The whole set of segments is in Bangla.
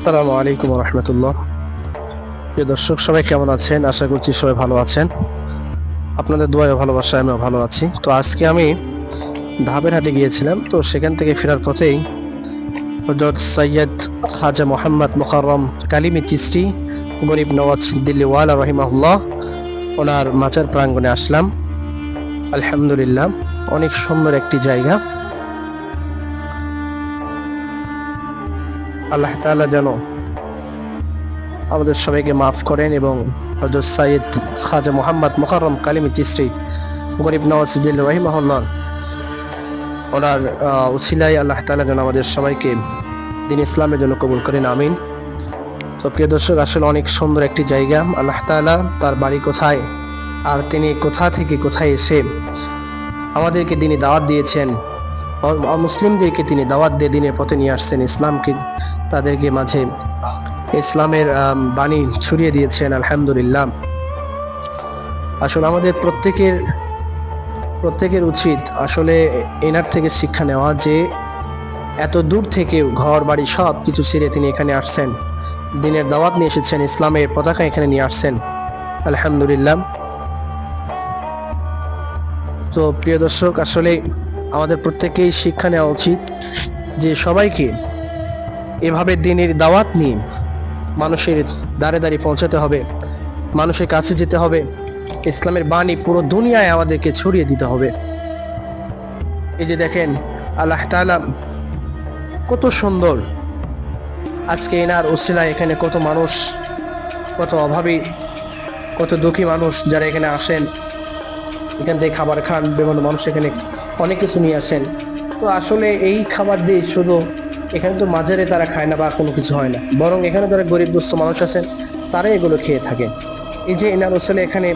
আসসালামু আলাইকুম রহমতুল্লাহ প্রিয় দর্শক, সবাই কেমন আছেন? আশা করছি সবাই ভালো আছেন। আপনাদের দোয়ায় ভালোবাসায় আমিও ভালো আছি। তো আজকে আমি ধাবের হাটে গিয়েছিলাম। তো সেখান থেকে ফেরার পথেই হজরত সৈয়দ খাজা মোহাম্মদ মুখাররম কালিমি চিস্তি গরিব নওয়াজ দিল্লিওয়ালা রহিমাহুল্লাহ, ওনার মাচার প্রাঙ্গণে আসলাম। আলহামদুলিল্লাহ, অনেক সুন্দর একটি জায়গা। আল্লাহ তাআলা যেন আমাদের সবাইকে মাফ করেন এবং হজরত সাইদ খাজা মোহাম্মদ মোহারম কালিমি চিস্তি গরিব নওয়াজ দিল রহিমাহুল্লাহ ওনার আহ, উছিলায় আল্লাহ তাআলা যেন আমাদের সবাইকে দিন ইসলামের জন্য কবুল করেন আমিন। তো প্রিয় দর্শক আসলে অনেক সুন্দর একটি জায়গা। আল্লাহ তাআলা তার বাড়ি কোথায় আর তিনি কোথা থেকে কোথায় এসে আমাদেরকে দিনে দাওয়াত দিয়েছেন অমুসলিমদেরকে তিনি দাওয়াত দিয়ে দিনের পথে নিয়ে আসছেন ইসলামকে, তাদেরকে মাঝে ইসলামের বাণী ছড়িয়ে দিয়েছেন, আলহামদুলিল্লাহ। আসলে আমাদের প্রত্যেকের প্রত্যেকের উচিত আসলে এনার থেকে শিক্ষা নেওয়া যে এত দূর থেকে ঘর, বাড়ি সব কিছু ছেড়ে তিনি এখানে আসছেন। দিনের দাওয়াত নিয়ে এসেছেন, ইসলামের পতাকা এখানে নিয়ে আসছেন, আলহামদুলিল্লাহ। তো প্রিয় দর্শক, আসলে আমাদের প্রত্যেকেই শিক্ষা নেওয়া উচিত যে সবাইকে এভাবে দিনের দাওয়াত নিয়ে মানুষের দ্বারে দ্বারে পৌঁছাতে হবে, মানুষের কাছে যেতে হবে, ইসলামের বাণী পুরো দুনিয়ায় আমাদেরকে ছড়িয়ে দিতে হবে। এই যে দেখেন, আল্লাহ তাআলা কত সুন্দর আজকে এনার ওসিলায় এখানে কত মানুষ, কত অভাবী, কত দুঃখী মানুষ যারা এখানে আসেন। এখান থেকে খাবার খান, বিভিন্ন মানুষ এখানে অনেক কিছু নিয়ে আসেন। তো আসলে এই খাবার দিয়ে শুধু এখানে তো মাঝারে তারা খায় না বা কোনো কিছু হয় না। বরং এখানে যারা গরিব দুস্থ মানুষ আছেন, তারাই এগুলো খেয়ে থাকে এই যে এনার ওসলে এখানে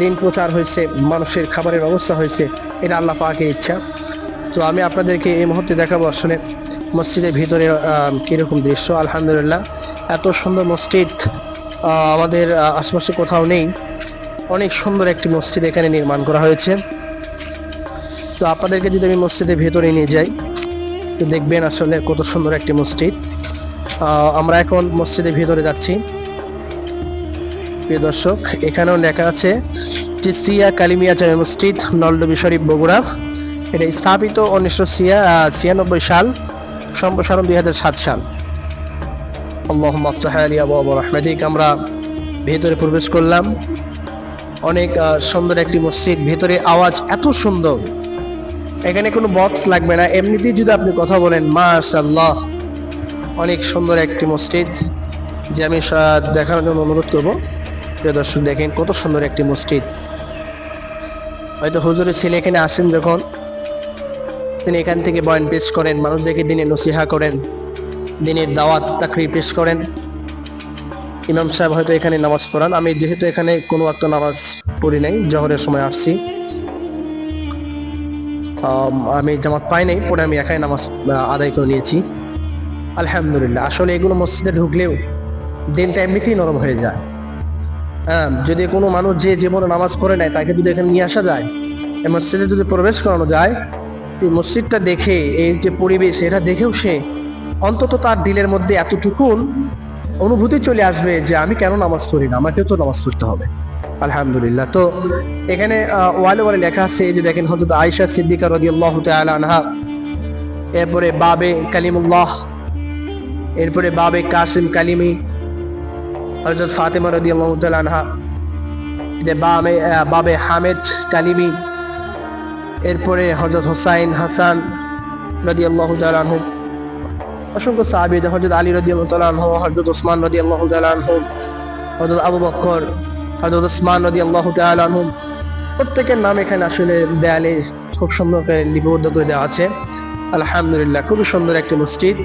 দিন প্রচার হয়েছে, মানুষের খাবারের ব্যবস্থা হয়েছে, এটা আল্লাহ পাকের ইচ্ছা। তো আমি আপনাদেরকে এই মুহূর্তে দেখাবো আসলে মসজিদের ভিতরে কীরকম দৃশ্য। আলহামদুলিল্লাহ, এত সুন্দর মসজিদ আমাদের আশেপাশে কোথাও নেই। অনেক সুন্দর একটি মসজিদ এখানে নির্মাণ করা হয়েছে। তো আপনাদেরকে যদি আমি মসজিদের ভেতরে নিয়ে যাই, তো দেখবেন আসলে কত সুন্দর একটি মসজিদ। আমরা এখন মসজিদের ভিতরে যাচ্ছি। প্রিয় দর্শক, এখানেও লেখা আছে চিস্তিয়া কালিমিয়া জামে মসজিদ, নলডবি শরীফ, বগুড়া। এটা স্থাপিত উনিশশো ছিয়ানব্বই সাল, সম্প্রসারণ দুই হাজার সাত সাল। আল্লাহ মাফতাহালিয়া বাবা আমরা ভেতরে প্রবেশ করলাম। অনেক সুন্দর একটি মসজিদ। ভেতরে আওয়াজ এত সুন্দর। এখানে কোনো বক্স লাগবে না। এমনিতেই যদি আপনি কথা বলেন মাশাল্লাহ অনেক সুন্দর একটি মসজিদ যে আমি দেখানোর জন্য অনুরোধ করব। প্রিয় দর্শক, দেখেন কত সুন্দর একটি মসজিদ। হয়তো হুজুরের ছেলে এখানে আসেন যখন, তিনি এখান থেকে বয়ান পেশ করেন, মানুষদেরকে দিনে নসিহা করেন দিনের দাওয়াত তাকরি পেশ করেন। ইমাম সাহেব হয়তো এখানে নামাজ পড়ান। আমি যেহেতু এখানে কোনো একটা নামাজ পড়ি নাই, জহরের সময় আসছি। আম, জামাত পাই নাই পরে আমি একাই নামাজ আদায় করে নিয়েছি। আলহামদুলিল্লাহ আসলে এগুলো মসজিদে ঢুকলেও দিনটা এমনিতেই নরম হয়ে যায়। হ্যাঁ যদি কোনো মানুষ যে জীবনে নামাজ পড়ে নেয় তাকে যদি এখানে নিয়ে আসা যায় এই মসজিদে যদি প্রবেশ করানো যায় তো মসজিদটা দেখে এই যে পরিবেশ এটা দেখেও সে অন্তত তার দিলের মধ্যে এতটুকুন অনুভূতি চলে আসবে যে আমি কেন নামাজ পড়ি না? আমাকেও তো নামাজ পড়তে হবে। আলহামদুলিল্লাহ। তো এখানে ওয়ালে ওয়ালে লেখা আছে যে দেখেন হজরত আয়েশা সিদ্দিকা রাদিয়াল্লাহু তাআলা আনহা। এরপরে বাবে কালিমুল্লাহ, এরপরে বাবে কাসিম কালিমি হজরত ফাতেমা রাদিয়াল্লাহু তাআলা আনহা যে বাবে বাবে হামেদ কালিমি, এরপরে হজরত হোসাইন হাসান রাদিয়াল্লাহু তাআলা আনহু। অসংখ্য সাহাবী হজরত আলী রাদিয়াল্লাহু তাআলা আনহু হজরত ওসমান রাদিয়াল্লাহু তাআলা আনহু হজরত আবু বকর হজরত ওসমান রাদিয়াল্লাহু তাআলা আনহু প্রত্যেকের নাম এখানে আসলে দেয়ালে খুব সুন্দর করে লিপিবদ্ধ করে দেওয়া আছে। আলহামদুলিল্লাহ, খুবই সুন্দর একটি মসজিদ।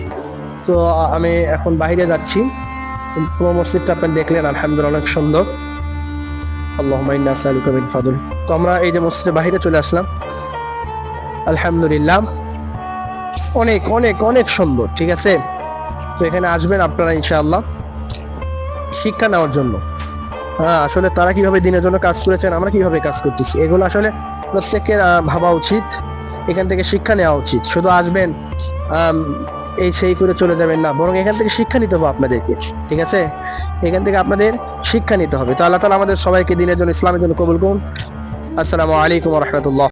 তো আমি এখন বাইরে যাচ্ছি। পুরো মসজিদটা আপনি দেখলেন, আলহামদুলিল্লাহ অনেক সুন্দর। আল্লাহ মিন ফাদুল। তো আমরা এই যে মসজিদের বাইরে চলে আসলাম। আলহামদুলিল্লাহ, অনেক অনেক অনেক সুন্দর, ঠিক আছে? তো এখানে আসবেন আপনারা ইনশাআল্লাহ। শিক্ষা নেওয়ার জন্য। হ্যাঁ আসলে তারা কীভাবে দিনের জন্য কাজ করেছেন, আমরা কীভাবে কাজ করতেছি, এগুলো আসলে প্রত্যেকের ভাবা উচিত, এখান থেকে শিক্ষা নেওয়া উচিত। শুধু আসবেন এই সেই করে চলে যাবেন না, বরং এখান থেকে শিক্ষা নিতে হবে আপনাদেরকে, ঠিক আছে? এখান থেকে আপনাদের শিক্ষা নিতে হবে। তো আল্লাহ তালা আমাদের সবাইকে দিনের জন্য ইসলামের জন্য কবুল করুন। আসসালামু আলাইকুম রহমতুল্লাহ।